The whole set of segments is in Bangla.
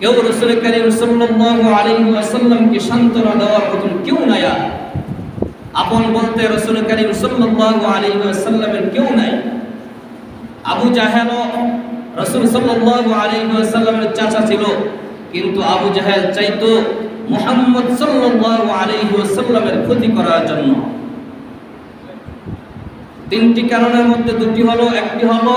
কেউ রসুল করিম সাল্লাল্লাহু আলাইহি ওয়াসাল্লামকে সান্ত্বনা দেওয়ার মতন কেউ নাই। আপন বলতে রসুল করিম সাল্লাল্লাহু আলাইহি ওয়াসাল্লামের কেউ নাই আবু জাহেল রসুল সাল্লাল্লাহু আলাইহি ওয়াসাল্লামের চাচা ছিল, কিন্তু আবু জাহেল চাইতো মুহাম্মদ সাল্লাল্লাহু আলাইহি ওয়াসাল্লামের ক্ষতি করার জন্য তিনটি কারণের মধ্যে দুটি হলো, একটি হলো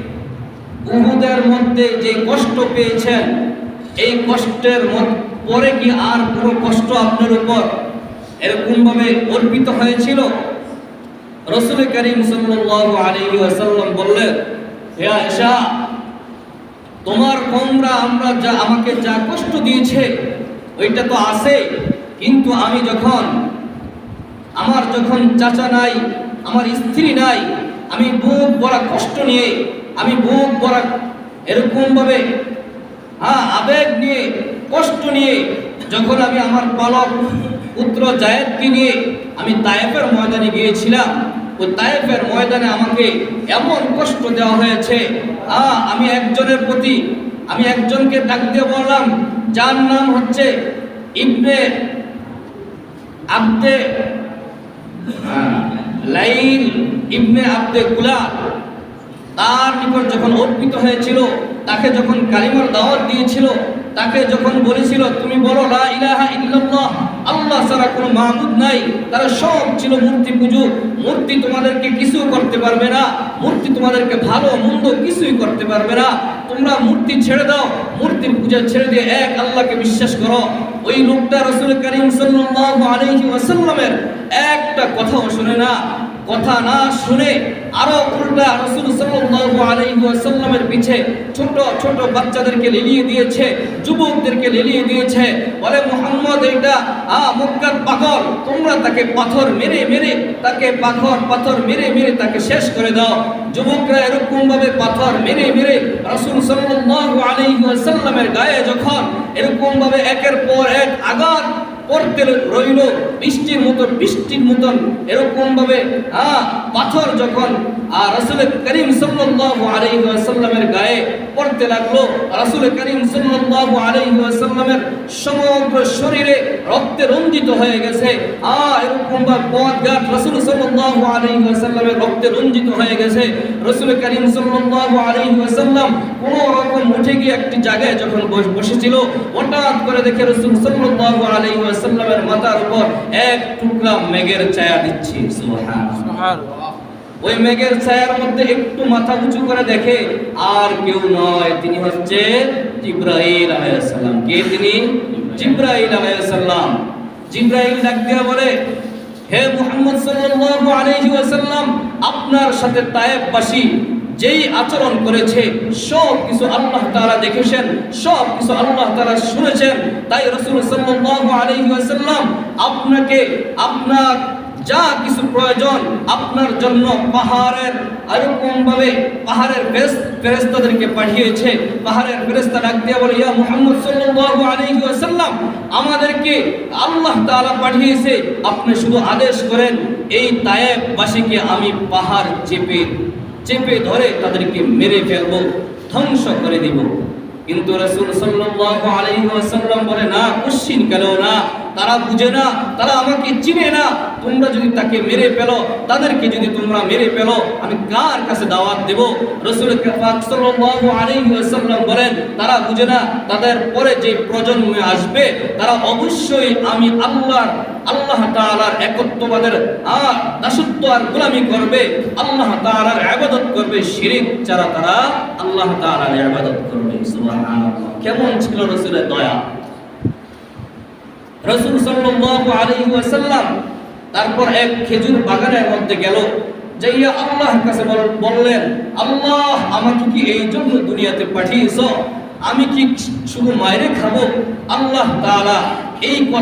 উহুদের মধ্যে যে কষ্ট পেয়েছেন, এই কষ্টের পরে কি আর কোনো কষ্ট আপনার উপর এরকমভাবে অর্পিত হয়েছিল? রসুল করিম ওয়াসাল্লাম বললেন তোমার কমরা আমরা যা, আমাকে যা কষ্ট দিয়েছে, ওইটা তো আছে, কিন্তু আমি যখন, আমার যখন চাচা নাই, আমার স্ত্রী নাই, আমি বুক বড় কষ্ট নিয়ে আমি বুক বরাক এরকম ভাবে হ্যাঁ আবেগ নিয়ে, কষ্ট নিয়ে, যখন আমি আমার পালক পুত্র জায়েদকে নিয়ে আমি তায়েফের ময়দানে গিয়েছিলাম ওই তায়েফের ময়দানে আমাকে এমন কষ্ট দেওয়া হয়েছে হ্যাঁ আমি একজনের প্রতি, আমি একজনকে ডাক দিয়ে বললাম, যার নাম হচ্ছে ইবনে আব্দে লাইল ইবনে আব্দে গুলাব। তার নিকট যখন অর্পিত হয়েছিল, তাকে যখন কালিমার দাওয়াত দিয়েছিল, তাকে যখন বলেছিল, তুমি বলো, লা ইলাহা ইল্লাল্লাহ, আল্লাহ ছাড়া কোনো মাহবুদ নাই, তারা সব ছিল মূর্তি পুজো, মূর্তি তোমাদেরকে কিছু করতে পারবে না, মূর্তি তোমাদেরকে ভালো মন্দ কিছুই করতে পারবে না, তোমরা মূর্তি ছেড়ে দাও, মূর্তির পূজা ছেড়ে দিয়ে এক আল্লাহকে বিশ্বাস করো। ওই লোকটা রসুল করিম সাল্লাল্লাহু আলাইহি ওয়াসাল্লামের একটা কথাও শুনে না। কথা না শুনে আরও উল্টা রাসূল ওয়াসাল্লামের পিছে ছোট ছোট বাচ্চাদেরকে লেলিয়ে দিয়েছে, যুবকদেরকে লেলিয়ে দিয়েছে। বলে, মোহাম্মদ এটা আ, মক্কার পাগল তোমরা তাকে পাথর মেরে মেরে, তাকে পাথর পাথর মেরে মেরে তাকে শেষ করে দাও। যুবকরা এরকম ভাবে পাথর মেরে মেরে রাসূল সাল্লাল্লাহু আলাইহি ওয়াসাল্লামের গায়ে যখন এরকম ভাবে একের পর এক আঘাত পড়তে রইল বৃষ্টির মতন বৃষ্টির মতন এরকম ভাবে হ্যাঁ পাথর যখন রাসূল করিম সাল্লাহ আলহিহাসাল্লামের গায়ে পড়তে লাগল রাসূল করিম সাল্লাহ আলাইহি ওয়াসাল্লামের সমগ্র শরীরে রক্তে রঞ্জিত হয়ে গেছে। আ, এরকম ভাবে পথ ঘাট রাসূল সাল্লাল্লাহু রক্তে রঞ্জিত হয়ে গেছে। রাসূল করিম সাল্লাল্লাহু আলাইহি ওয়াসাল্লাম কোন রকম উঠে গিয়ে একটি জায়গায় যখন বস- বসেছিল, হঠাৎ করে দেখে রাসূল সাল্লাল্লাহু আলাইহি ওয়াসাল্লামের মাথার উপর এক টুকরা মেঘের ছায়া দিচ্ছে। সুবহানাল্লাহ। ওই মেঘের ছায়ার মধ্যে একটু মাথা উঁচু করে দেখে, আর কেউ নয়, তিনি হচ্ছে জিব্রাইল আলাইহিস সালাম কে তিনি? জিব্রাইল আলাইহিস সালাম জিব্রাইল ডাক দিয়া বলে, হে মুহাম্মদ সাল্লাল্লাহু আলাইহি ওয়াসাল্লাম, আপনার সাথে তায়েফবাসী যেই আচরণ করেছে, সব কিছু আল্লাহ তাআলা দেখেছেন, সব কিছু আল্লাহ তাআলা শুনেছেন। তাই রাসূল সাল্লাল্লাহু আলাইহি ওয়াসাল্লাম আপনাকে, আপনার যা কিছু প্রয়োজন আপনার জন্য পাহাড়ের এরকম ভাবে পাহাড়ের ফেরেস্তাদেরকে পাঠিয়েছে। পাহাড়ের ফেরেস্তা ডাক দিয়ে বলে, ইয়া মুহাম্মদ সাল্লাল্লাহু আলাইহি ওয়াসাল্লাম, আমাদেরকে আল্লাহ তাআলা পাঠিয়েছে। আপনি শুধু আদেশ করেন, এই তায়েব বাসীকে আমি পাহাড় চেপে চেপে ধরে তাদেরকে মেরে ফেলব, ধ্বংস করে দিব। কিন্তু রাসূল সাল্লাল্লাহু আলাইহি ওয়াসাল্লাম বলে, না, কুশ্চিন কেন না? তারা বুঝে না, তারা আমাকে চিনে না। তোমরা যদি তাকে মেরে ফেলো, তাদেরকে যদি তোমরা মেরে ফেলো, আমি কার কাছে দাওয়াত দেব? রাসূল বলেন, তারা বুঝে না, তাদের পরে যে প্রজন্ম আসবে, তারা অবশ্যই আমি আল্লাহর আল্লাহ তাআলার একত্ববাদের আর দাসত্ব আর গোলামি করবে, আল্লাহ তাআলার ইবাদত করবে, শিরিক যারা তারা আল্লাহ তাআলার ইবাদত করবে। কেমন ছিল রসুলের দয়া? রসুল ওয়াসাল্লাম তারপর এক খেজুর বাগানের মধ্যে গেল। যাইয়া আল্লাহর কাছে বল- বললেন, আল্লাহ, আমাকে কি এই জন্য দুনিয়াতে পাঠিয়েছ? আমি কি শুধু মায়ের খাব? আল্লাহ তালা এই কথা